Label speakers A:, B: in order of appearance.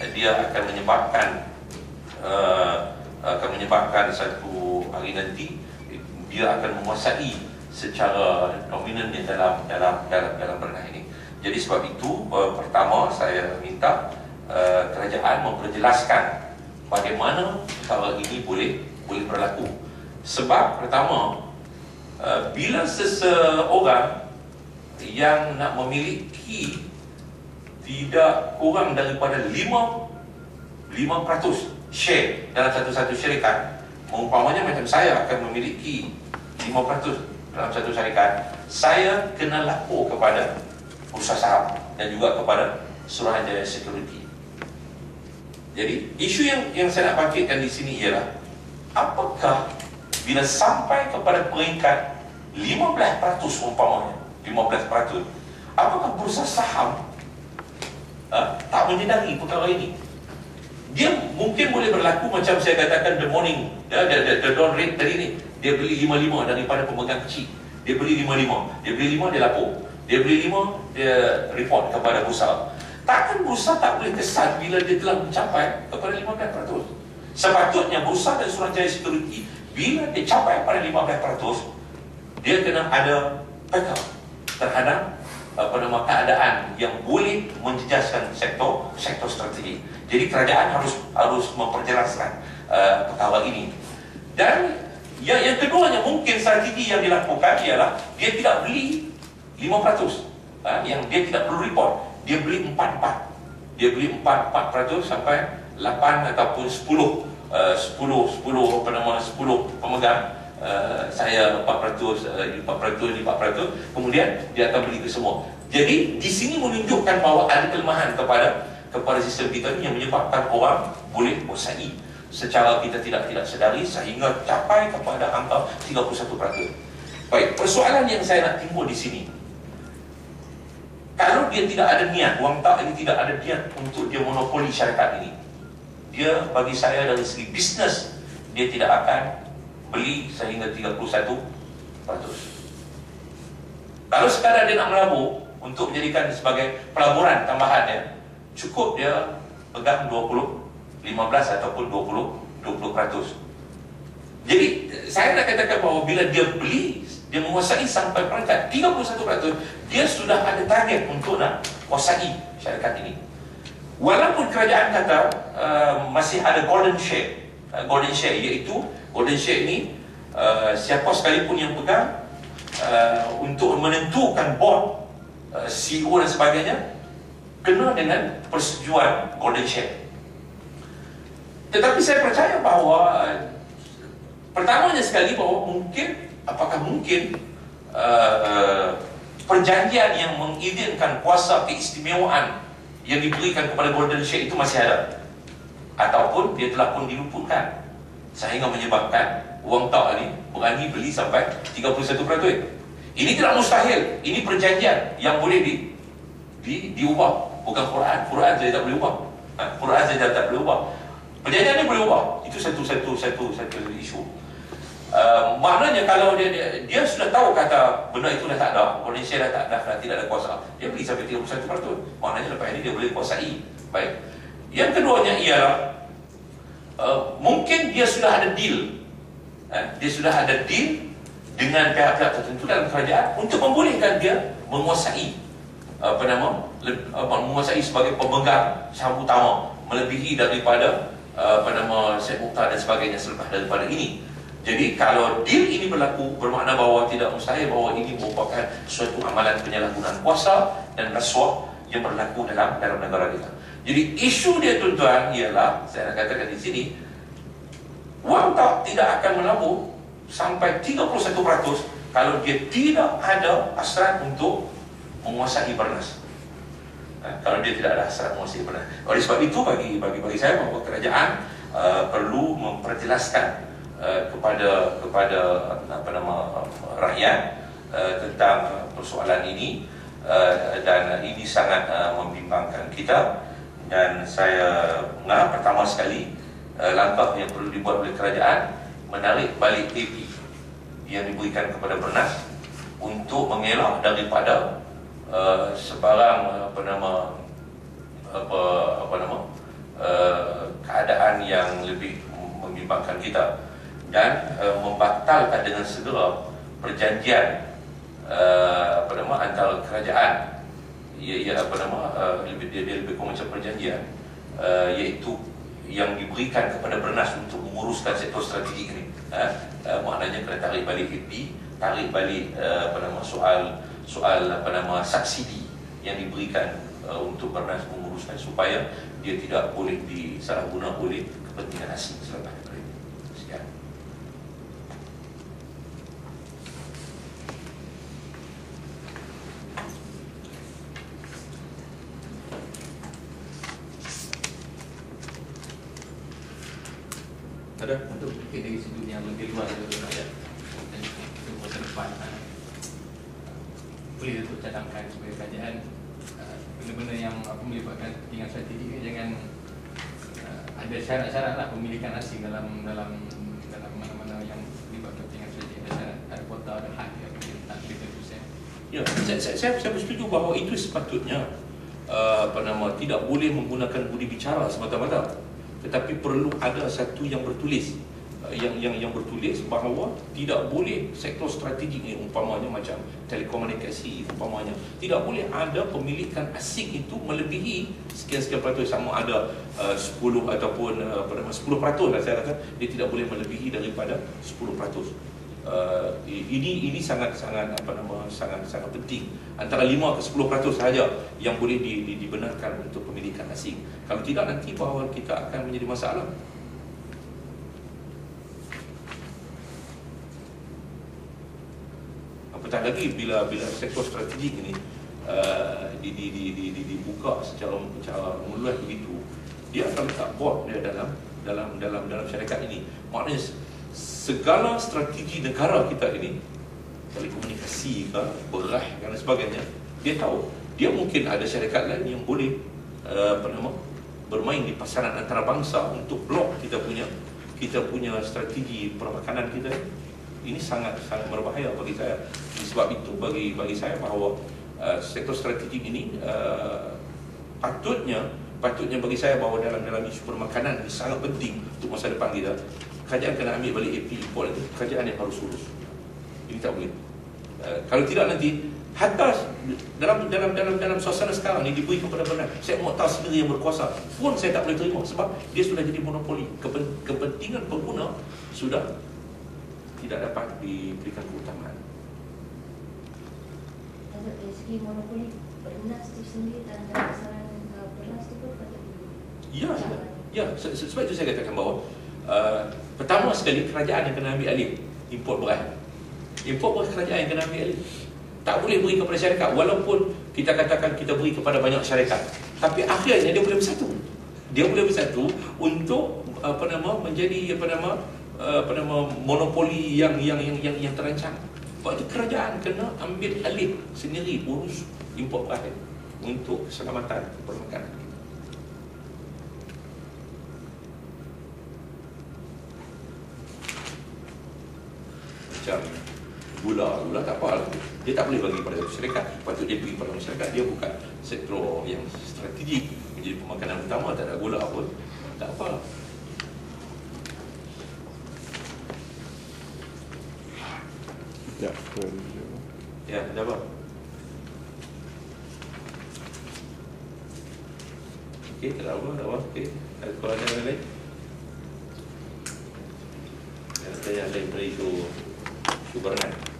A: uh, dia akan menyebabkan uh, akan menyebabkan satu hari nanti dia akan menguasai secara dominan di dalam dalam dalam dalam berenang ini. Jadi sebab itu uh, pertama saya minta uh, kerajaan memperjelaskan bagaimana perkara ini boleh boleh berlaku. Sebab pertama uh, bila seseorang yang nak memiliki tidak kurang daripada 5 5% share. Dalam satu-satu syarikat mengumpamanya macam saya akan memiliki 5% dalam satu syarikat. Saya kena lapor kepada bursa saham dan juga kepada Suruhanjaya Security. Jadi isu yang yang saya nak bangkitkan di sini ialah apakah bila sampai kepada peringkat 15% umpamanya 15% apakah bursa saham uh, tak menyedari perkara ini. Dia mungkin boleh berlaku macam saya katakan the morning the, the, the, the dawn rate tadi ni. Dia beli 55 daripada pemegang kecil. Dia beli 55 dia beli 5 dia lapor. Dia beli 5 dia report kepada bursa. Takkan bursa tak boleh kesan bila dia telah mencapai kepada 15% sepatutnya bursa dan Suruhanjaya Security bila dia capai pada 15% dia kena ada backup terhadap apa nama keadaan yang boleh menjejaskan sektor sektor strategi. Jadi kerajaan harus harus memperjelaskan uh, perkara ini. Dan yang yang keduanya mungkin strategi yang dilakukan ialah dia tidak beli 5% uh, yang dia tidak perlu report. Dia beli 4-4. Dia beli 4-4% sampai 8 ataupun 10 uh, 10 10 apa nama 10 pemegang Uh, saya 4%, uh, 4%, 4%, kemudian dia akan beli ke semua. Jadi di sini menunjukkan bahawa ada kelemahan kepada kepada sistem kita ini yang menyebabkan orang boleh bosan secara kita tidak tidak sedari sehingga capai kepada angka 31%. Baik, persoalan yang saya nak timbul di sini. Kalau dia tidak ada niat, wang tak ini tidak ada niat untuk dia monopoli syarikat ini. Dia bagi saya dari segi bisnes dia tidak akan beli sehingga 31% kalau sekadar dia nak melabur untuk menjadikan sebagai pelaburan tambahan ya, cukup dia pegang 20 15 ataupun 20 20% jadi saya nak katakan bahawa bila dia beli dia menguasai sampai peringkat 31% dia sudah ada target untuk nak kuasai syarikat ini. Walaupun kerajaan kata uh, masih ada golden share uh, golden share iaitu Golden Share ini uh, siapa sekalipun yang pegang uh, untuk menentukan board uh, CEO dan sebagainya kena dengan persetujuan Golden Share tetapi saya percaya bahawa uh, pertamanya sekali bahawa mungkin apakah mungkin uh, uh, perjanjian yang mengizinkan kuasa keistimewaan yang diberikan kepada Golden Share itu masih ada? Ataupun dia telah pun diluputkan sehingga menyebabkan wang tak ni berani beli sampai 31%. Ini tidak mustahil. Ini perjanjian yang boleh di, di diubah. Bukan Quran. Quran saya tak boleh ubah. Ha? Quran saya tak boleh ubah. Perjanjian ni boleh ubah. Itu satu satu satu satu isu. Uh, maknanya kalau dia, dia dia sudah tahu kata benda itu dah tak ada, Malaysia dah tak dah, dah tidak ada kuasa, dia beli sampai 31%. Maknanya lepas ini dia boleh kuasai. Baik. Yang keduanya ialah Uh, mungkin dia sudah ada deal. Uh, dia sudah ada deal dengan pihak-pihak tertentu dalam kerajaan untuk membolehkan dia menguasai apa nama menguasai sebagai pemegang saham utama melebihi daripada uh, apa nama Syed Mukhtar dan sebagainya selepas daripada ini. Jadi kalau deal ini berlaku bermakna bahawa tidak mustahil bahawa ini merupakan suatu amalan penyalahgunaan kuasa dan rasuah yang berlaku dalam dalam negara kita jadi isu dia tuan-tuan ialah saya nak katakan di sini wang tak tidak akan melabur sampai 31% kalau dia tidak ada hasrat untuk menguasai bernas. Ha, kalau dia tidak ada hasrat menguasai bernas. Oleh sebab itu bagi bagi bagi saya bahawa kerajaan uh, perlu memperjelaskan uh, kepada kepada apa nama rakyat uh, tentang persoalan ini uh, dan ini sangat uh, membimbangkan kita dan saya mengarap pertama sekali uh, langkah yang perlu dibuat oleh kerajaan menarik balik AP yang diberikan kepada Bernas untuk mengelak daripada uh, sebarang apa nama apa apa nama yang lebih membimbangkan kita dan uh, membatalkan dengan segera perjanjian uh, apa nama antara kerajaan ia, ia apa nama uh, lebih dia, dia lebih kurang macam perjanjian uh, iaitu yang diberikan kepada Bernas untuk menguruskan sektor strategik ini. Uh, uh, maknanya kena tarik balik AP, tarik balik uh, apa nama soal soal apa nama subsidi yang diberikan uh, untuk Bernas menguruskan supaya dia tidak boleh disalahguna oleh kepentingan asing selepas daripada ini. Sekian.
B: Ada? Untuk fikir dari sudut yang lebih luas daripada rakyat. Untuk masa depan uh, Boleh untuk cadangkan sebagai kerajaan uh, Benda-benda yang apa melibatkan kepentingan strategik Jangan uh, ada syarat-syarat lah pemilikan asing dalam dalam dalam mana-mana yang melibatkan kepentingan strategik. Ada syarat, ada kuota, ada had yang mungkin tak kita persen
A: Ya, saya, saya, saya, saya bersetuju bahawa itu sepatutnya uh, apa nama tidak boleh menggunakan budi bicara semata-mata tetapi perlu ada satu yang bertulis. Uh, yang yang yang bertulis bahawa tidak boleh sektor strategik ni umpamanya macam telekomunikasi umpamanya tidak boleh ada pemilikan asing itu melebihi sekian-sekian peratus. Sama ada uh, 10 ataupun uh, apa nama 10 peratus lah saya kata dia tidak boleh melebihi daripada 10 peratus uh, ini ini sangat sangat apa nama sangat sangat penting. Antara 5 ke 10% sahaja yang boleh di, di, dibenarkan untuk pemilikan asing. Kalau tidak nanti bahawa kita akan menjadi masalah. Apatah lagi bila bila sektor strategik ini uh, di, di, di, di, di, dibuka secara secara meluas begitu dia akan letak bot dia dalam dalam dalam dalam syarikat ini. Maknanya segala strategi negara kita ini telekomunikasi ke berah dan sebagainya dia tahu. Dia mungkin ada syarikat lain yang boleh uh, apa nama bermain di pasaran antarabangsa untuk blok kita punya kita punya strategi permakanan kita. Ini sangat sangat berbahaya bagi saya. Sebab itu bagi bagi saya bahawa uh, sektor strategik ini uh, patutnya patutnya bagi saya bahawa dalam dalam isu permakanan ini sangat penting untuk masa depan kita kerajaan kena ambil balik AP import itu kerajaan yang harus urus. Ini tak boleh. Uh, kalau tidak nanti hatta dalam dalam dalam dalam suasana sekarang ni diberi kepada benar saya mau tahu sendiri yang berkuasa pun saya tak boleh terima sebab dia sudah jadi monopoli. Kepentingan pengguna sudah tidak dapat diberikan keutamaan.
C: Dari segi monopoli bernas itu sendiri dalam pasaran uh, bernas itu pun patut
A: Ya, ya, ya. Se- se- Sebab itu saya katakan bahawa uh, pertama sekali kerajaan yang kena ambil alih import beras. Import beras kerajaan yang kena ambil alih. Tak boleh beri kepada syarikat walaupun kita katakan kita beri kepada banyak syarikat. Tapi akhirnya dia boleh bersatu. Dia boleh bersatu untuk apa nama menjadi apa nama uh, apa nama monopoli yang yang yang yang, yang terancam. Sebab itu kerajaan kena ambil alih sendiri urus import beras untuk keselamatan permakanan macam gula gula tak apa lah. Dia tak boleh bagi pada syarikat. Patut dia bagi pada masyarakat dia bukan sektor yang strategik. Menjadi pemakanan utama tak ada gula pun tak apa. Lah
D: Ya,
A: ya ada apa Okey, tak ada apa, tak apa. Okey, ada kalau ada yang lain? Ada yang lain dari isu berenang?